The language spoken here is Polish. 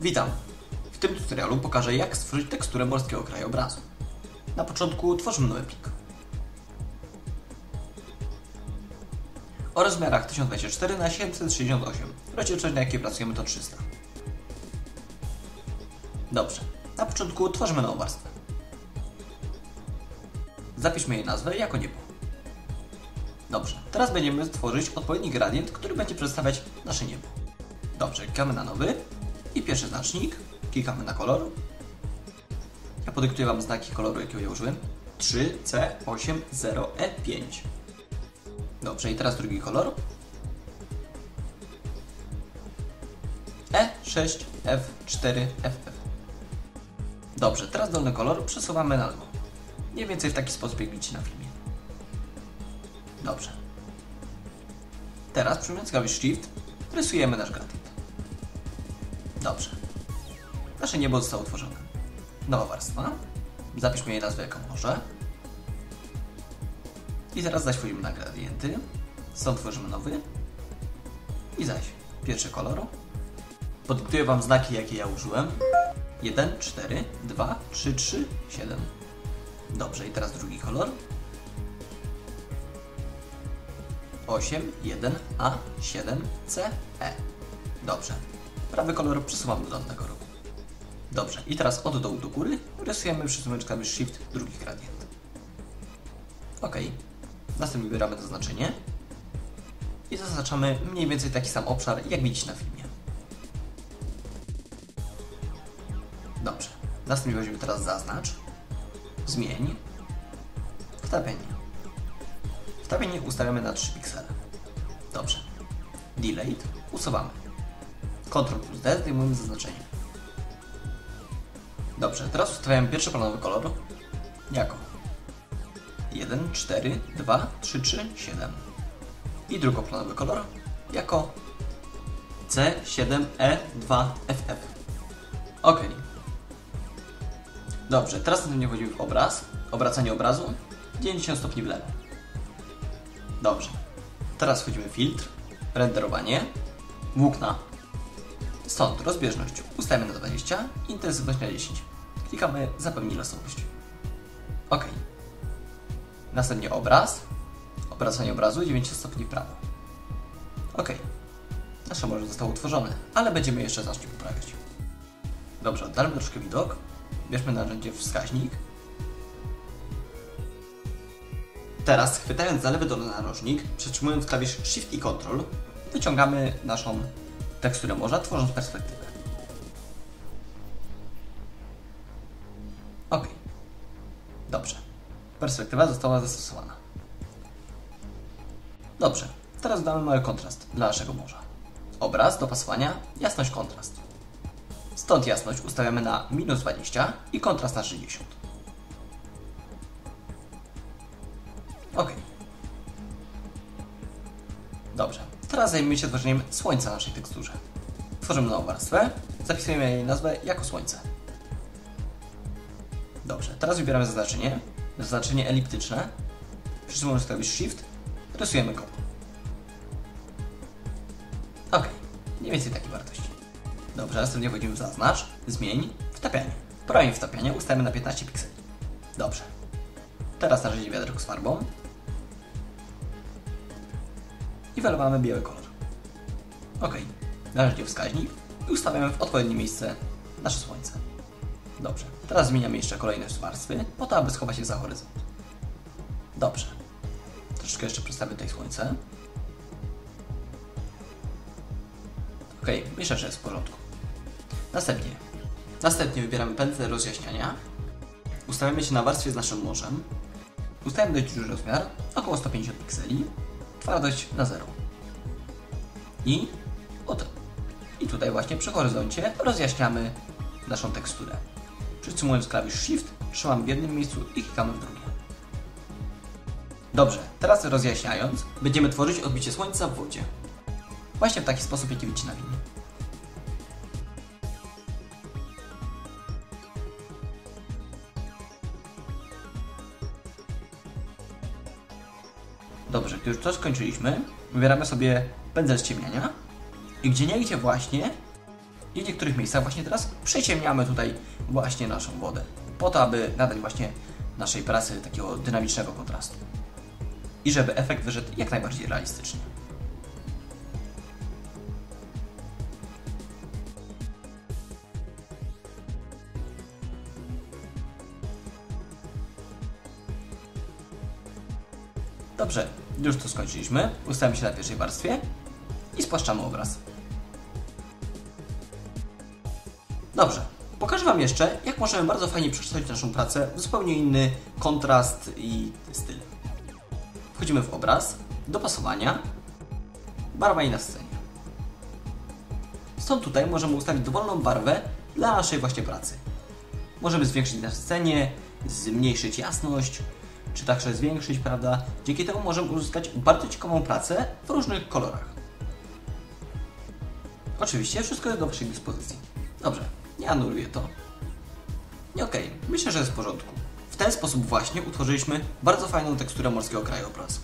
Witam! W tym tutorialu pokażę jak stworzyć teksturę morskiego krajobrazu. Na początku tworzymy nowy plik. O rozmiarach 1024 na 768 Rozdzielczość na jakiej pracujemy to 300 Dobrze, na początku tworzymy nową warstwę. Zapiszmy jej nazwę jako niebo. Dobrze, teraz będziemy tworzyć odpowiedni gradient, który będzie przedstawiać nasze niebo. Dobrze, klikamy na nowy i pierwszy znacznik, klikamy na kolor. Ja podyktuję Wam znaki koloru, jakiego ja użyłem. 3C80E5. Dobrze, i teraz drugi kolor. E6F4FF. Dobrze, teraz dolny kolor przesuwamy na dół. Mniej więcej w taki sposób, jak widzicie na filmie. Dobrze. Teraz przyjmując klawisz Shift rysujemy nasz gradient. Dobrze. Nasze niebo zostało utworzone. Nowa warstwa. Zapiszmy jej nazwę jako morze. I teraz zaś wchodzimy na gradienty. Stąd tworzymy nowy. I zaś pierwszy kolor. Podyktuję Wam znaki, jakie ja użyłem. 1, 4, 2, 3, 3, 7. Dobrze, i teraz drugi kolor. 8, 1, A, 7, C, E. Dobrze. Prawy kolor przesuwamy do dolnego rogu. Dobrze, i teraz od dołu do góry rysujemy przesuwając klawisz Shift drugi gradient. OK. Następnie wybieramy to znaczenie i zaznaczamy mniej więcej taki sam obszar, jak widzicie na filmie. Dobrze. Następnie weźmiemy teraz zaznacz, zmień, wtapienie. Wtapienie ustawiamy na 3 piksele. Dobrze. Delete usuwamy. Ctrl plus D zdejmujemy zaznaczenie. Dobrze, teraz ustawiamy pierwszy planowy kolor jako 1, 4, 2, 3, 3, 7 i drugoplanowy kolor jako C7E2FF. OK. Dobrze, teraz następnie wchodzimy w obraz, obracanie obrazu 90 stopni w lewo. Dobrze. Teraz wchodzimy w filtr, renderowanie, włókna. Stąd rozbieżność ustawiamy na 20, intensywność na 10. Klikamy zapewnij losowość. OK. Następnie obraz, obracanie obrazu 90 stopni w prawo. OK. Nasze morze zostało utworzone, ale będziemy jeszcze znacznie poprawiać. Dobrze, oddalmy troszkę widok. Bierzmy narzędzie wskaźnik Teraz, chwytając za lewy dolny narożnik, przytrzymując klawisz Shift i Ctrl, wyciągamy naszą teksturę morza, tworząc perspektywę. OK. Dobrze. Perspektywa została zastosowana. Dobrze. Teraz damy mały kontrast dla naszego morza. Obraz, dopasowania, jasność, kontrast. Stąd jasność ustawiamy na minus 20 i kontrast na 60. Dobrze. Teraz zajmijmy się tworzeniem słońca na naszej teksturze. Tworzymy nową warstwę, zapisujemy jej nazwę jako słońce. Dobrze, teraz wybieramy zaznaczenie, zaznaczenie eliptyczne, przytrzymując klawisz Shift, rysujemy go. OK, mniej więcej takiej wartości. Dobrze, następnie wchodzimy w zaznacz, zmień, wtapianie. W programie wtapiania ustawimy na 15 pikseli. Dobrze. Teraz narzędzie wiaderko z farbą i wylewamy biały kolor. OK. Narzędzie wskaźnik i ustawiamy w odpowiednie miejsce nasze słońce. Dobrze. Teraz zmieniamy jeszcze kolejność warstwy, po to, aby schować je za horyzont. Dobrze. Troszeczkę jeszcze przedstawię tutaj słońce. OK, myślę, że jest w porządku. Następnie. Następnie wybieramy pętlę rozjaśniania. Ustawiamy się na warstwie z naszym morzem. Ustawiamy dość duży rozmiar, około 150 pikseli twardość na 0. I oto. I tutaj właśnie przy horyzoncie rozjaśniamy naszą teksturę. Przytrzymując klawisz Shift, trzymamy w jednym miejscu i klikamy w drugie. Dobrze, teraz rozjaśniając, będziemy tworzyć odbicie słońca w wodzie. Właśnie w taki sposób, jaki widzicie na filmie. Dobrze, gdy już to skończyliśmy, wybieramy sobie pędzel ściemniania i gdzie niegdzie właśnie I w niektórych miejscach właśnie teraz przyciemniamy tutaj właśnie naszą wodę. Po to, aby nadać właśnie naszej pracy takiego dynamicznego kontrastu. I żeby efekt wyszedł jak najbardziej realistycznie. Dobrze, już to skończyliśmy. Ustawimy się na pierwszej warstwie i spłaszczamy obraz. Dobrze, pokażę Wam jeszcze, jak możemy bardzo fajnie przekształcić naszą pracę w zupełnie inny kontrast i styl. Wchodzimy w obraz, dopasowania, barwa i na scenie. Stąd tutaj możemy ustawić dowolną barwę dla naszej właśnie pracy. Możemy zwiększyć na scenie, zmniejszyć jasność, czy także zwiększyć, prawda? Dzięki temu możemy uzyskać bardzo ciekawą pracę w różnych kolorach. Oczywiście wszystko jest do Waszej dyspozycji. Dobrze, nie anuluję to. I okej, myślę, że jest w porządku. W ten sposób właśnie utworzyliśmy bardzo fajną teksturę morskiego krajobrazu.